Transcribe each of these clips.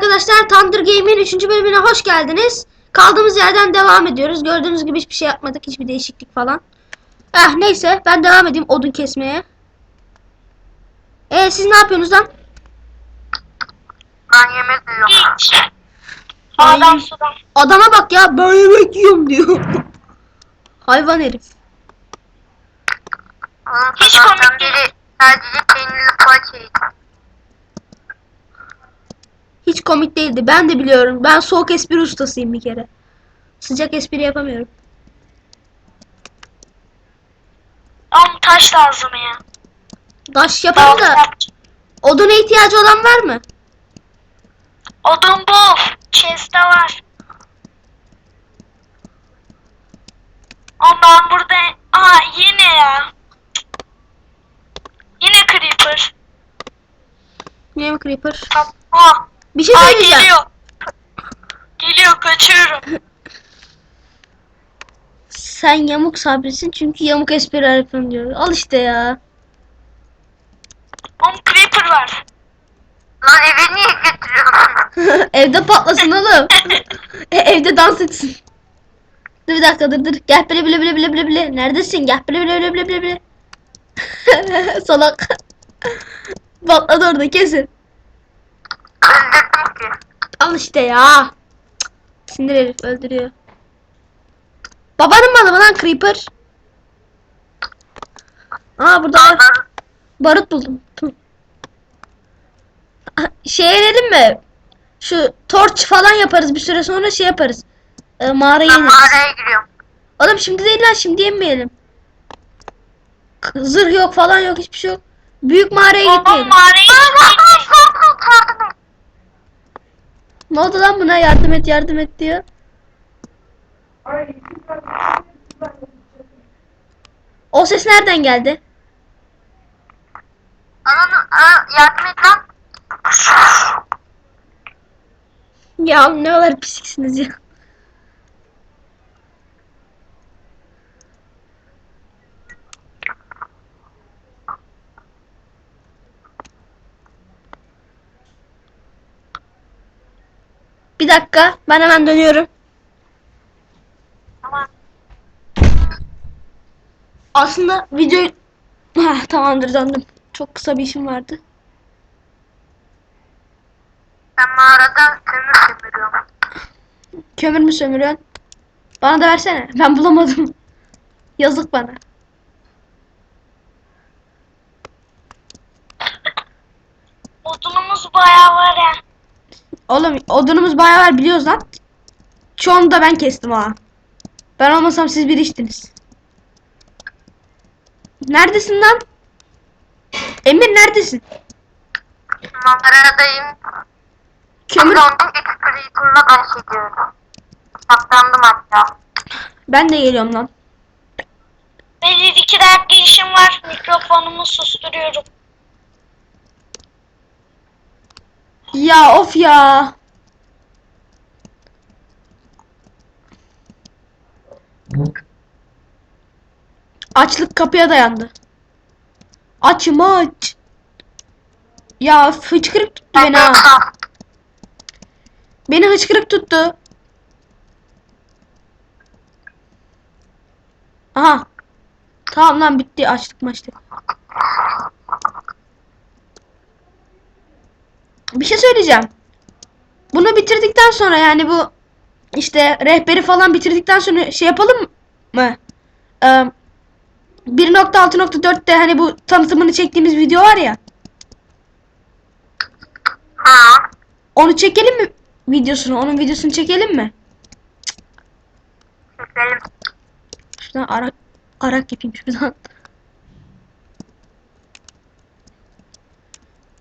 arkadaşlar Thunder Game'in 3. bölümüne hoş geldiniz. Kaldığımız yerden devam ediyoruz. Gördüğünüz gibi hiçbir şey yapmadık. Hiçbir değişiklik falan. Eh neyse ben devam edeyim odun kesmeye. E siz ne yapıyorsunuz lan? Ben yemek yiyorum. Sağdan sudan. Adama bak ya ben yemek yiyorum diyor. Hayvan herif. Hiç komik değil. sadece peynirli poğaça. Hiç komik değildi. Ben de biliyorum. Ben soğuk espri ustasıyım bir kere. Sıcak espri yapamıyorum. Ama taş lazım ya. Daş yapalım da oduna ihtiyacı olan var mı? Odun bol. Chest'te var. Ben burada... Aa yine ya. Yine creeper. Niye mi creeper? Aa, Bir şey aa söyleyeceğim. geliyor. Geliyor kaçıyorum. Sen yamuk sabrisin çünkü yamuk espri yapıyorum diyor. Al işte ya. Oğlum creeper var. Lan eve niye götürüyorsun? Evde patlasın oğlum. E, Evde dans etsin. Dur bir dakika dur dur. Gel bile bile bile bile bile bile. Neredesin? Gel bile bile bile bile bile bile. Salak. Patladı orada kesin. Ki. Al işte ya. Sinir herif öldürüyor. Babanın malı mı lan Creeper? Aa burada var. Barut buldum. Şey dedim mi? Şu torç falan yaparız bir süre sonra şey yaparız. Ee, mağaraya ineriz. mağaraya giriyorum. Oğlum şimdi değil lan şimdi yemeyelim. Zırh yok falan yok hiçbir şey yok. Büyük mağaraya gitmeyelim. mağaraya gitmeyecek. Yardım et. Ne oldu lan buna yardım et yardım et diyor. O ses nereden geldi? Ananı, yardım et lan. Ya ne kadar pisiksiniz ya. Bir dakika ben hemen dönüyorum. Tamam. Aslında videoyu... Heh, tamamdır döndüm. Çok kısa bir işim vardı. Ben mağarada kömür sömürüyorum. Kömür mü sömürüyorsun? Bana da versene. Ben bulamadım. Yazık bana. Odunumuz bayağı var ya. Oğlum odunumuz bayağı var biliyoruz lan. Çoğunu da ben kestim ha. Ben olmasam siz bir içtiniz. Neredesin lan? Emir neredesin? Mağaradayım. Kömür. Dondum iki creeper'la baş ediyorum. Saklandım hatta. Ben de geliyorum lan. Benim iki dakika işim var. Mikrofonumu susturuyorum. Ya of ya. Açlık kapıya dayandı. Açım aç. Ya hıçkırık tuttu beni ha. Beni hıçkırık tuttu. Aha. Tamam lan bitti açlık maçlık. Bir şey söyleyeceğim. Bunu bitirdikten sonra yani bu işte rehberi falan bitirdikten sonra şey yapalım mı? Ee, 1.6.4'te hani bu tanıtımını çektiğimiz video var ya. Ha. Onu çekelim mi? Videosunu, onun videosunu çekelim mi? Çekelim. Şuradan arak, arak yapayım şuradan.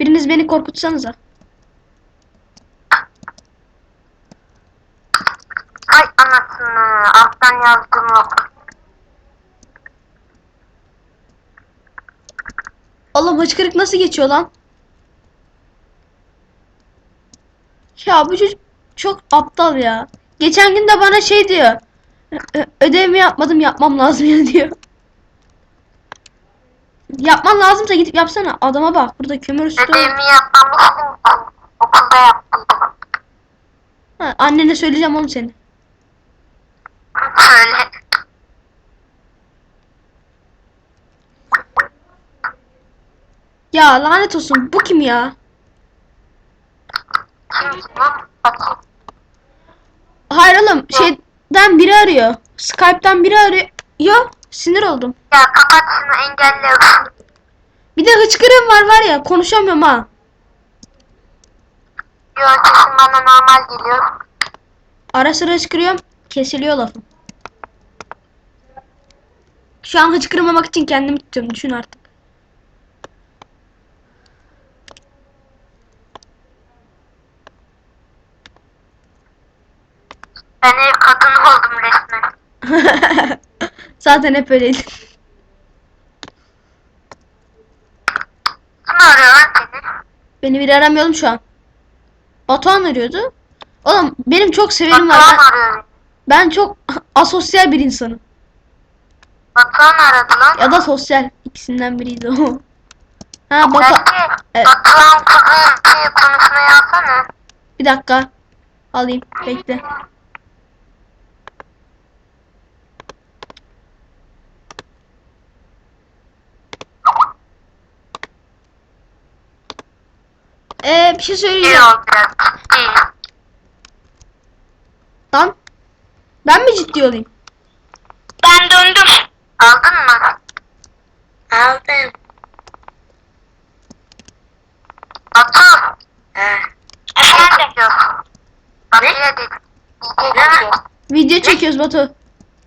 Biriniz beni korkutsanıza. Alttan yazdım yok. Oğlum hıçkırık nasıl geçiyor lan? Ya bu çocuk çok aptal ya. Geçen gün de bana şey diyor. "Ö- Ödevimi yapmadım yapmam lazım ya diyor. Yapman lazımsa gidip yapsana. Adama bak burada kömür üstü. Ödevimi yapmamıştım ki. Okulda yaptıydım. Annene söyleyeceğim oğlum seni. Ya lanet olsun. Bu kim ya? Hayır oğlum şeyden biri arıyor. Skype'tan biri arıyor. Yo sinir oldum. Ya kapat şunu engelle. Bir de hıçkırığım var var ya konuşamıyorum ha. Yo sesin bana normal geliyor. Ara sıra hıçkırıyorum. Kesiliyor lafım. Şu an hıçkırmamak için kendimi tutuyorum. Düşün artık. Ben ev kadını oldum resmen. Zaten hep öyleydi. Kim arıyor lan seni? Beni biri aramıyordum şu an. Batuhan arıyordu. Oğlum benim çok severim var. Batuhan Ben, arıyor. ben çok asosyal bir insanım. Batuhan aradı lan. Ya da sosyal. ikisinden biriydi o. Ha Batu... Belki Evet. Batuhan kızı şey konuşmayı alsana. Bir dakika. Alayım. Bekle. Ee, bir şey söyleyeceğim. Lan. Ben mi ciddi olayım? Ben döndüm. Aldın mı? Aldım. Batu. Efendim? Ne? Video çekiyoruz Batu.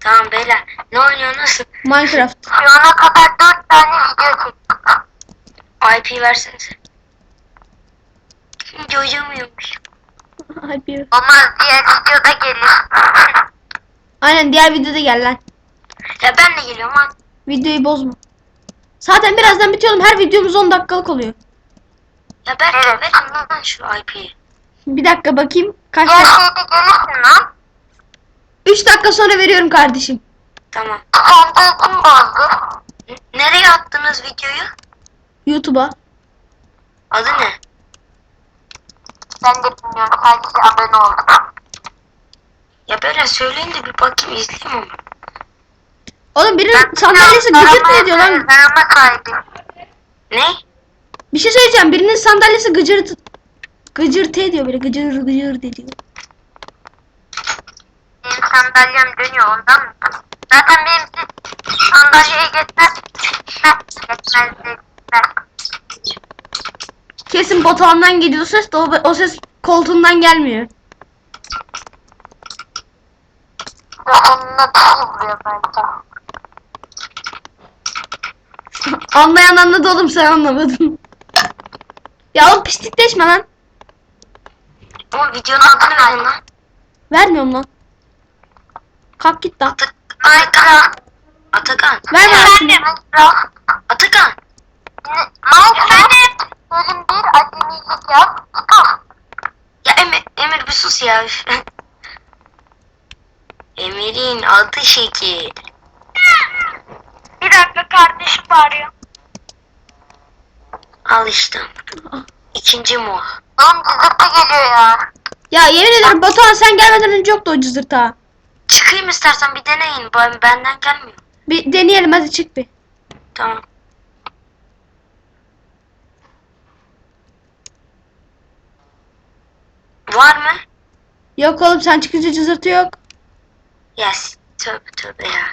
Tamam beyler. Ne oynuyorsunuz? Minecraft. Şu ana kadar dört tane video çektik. IP versenize. Çocuğumuymuş. Ay, bir- Olmaz diğer videoda gelir. Aynen diğer videoda gel lan. Ya ben de geliyorum lan. Videoyu bozma. Zaten birazdan bitiyor oğlum. Her videomuz 10 dakikalık oluyor. Ya Berke Evet. lan şu IP'yi. Bir dakika bakayım. Kaç diğer dakika? şeyde gelirsin lan. 3 dakika sonra veriyorum kardeşim. Tamam. Sende kim bozdu? Nereye attınız videoyu? YouTube'a. Adı ne? Ben de bilmiyorum. Sadece abone oldum. Ya böyle söyleyin de bir bakayım izleyeyim onu. Oğlum birinin sandalyesi gıcırt ne ediyor lan? Arama kaydı. Ne? Bir şey söyleyeceğim. Birinin sandalyesi gıcırt gıcırt ediyor böyle gıcır gıcır ediyor. Benim sandalyem dönüyor ondan mı? Zaten benim sandalyeye geçmez. Heh, Kesin Batuhan'dan geliyor ses de o, o ses koltuğundan gelmiyor. Vuruyor bence. Anlayan anladı oğlum sen anlamadın. ya oğlum pislikleşme lan. Ama videonun adını verin lan. Vermiyorum lan. Kalk git lan. Atakan. Ver bana şunu. Minecraft. Atakan. Minecraft. Bölüm 1 acemilik yap. Çıkar. Ya Emir, Ya. üf. Emir'in adı şekil. Bir dakika kardeşim bağırıyor. Al işte. İkinci mu. Oğlum cızırtı geliyor ya. Ya yemin ederim Batuhan sen gelmeden önce yoktu o cızırta. Çıkayım istersen bir deneyin. Ben- Benden gelmiyor. Bir deneyelim hadi çık bir. Tamam. Var mı? Yok oğlum sen çıkınca cızırtı yok. Yes. Tövbe tövbe ya.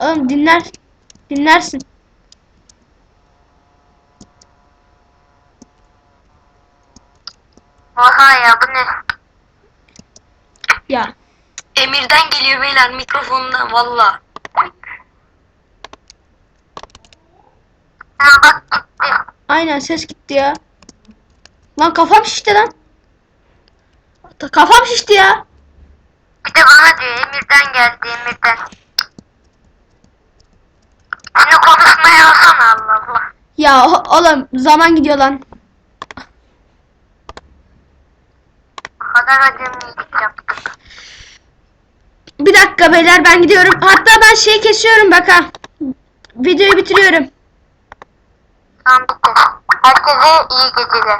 Oğlum dinler. Dinlersin. Oha ya bu ne? Ya. Emir'den geliyor beyler mikrofonuna valla. Aynen ses gitti ya. Lan kafam şişti lan. Kafam şişti ya. Bir de bana diyor Emir'den geldi Emir'den. Şunu konuşmaya alsana Allah Allah. Ya oğlum zaman gidiyor lan. O kadar acemilik yaptık. Bir dakika beyler ben gidiyorum. Hatta ben şeyi kesiyorum bak ha. Videoyu bitiriyorum. Tamam bitti. Herkese iyi geceler.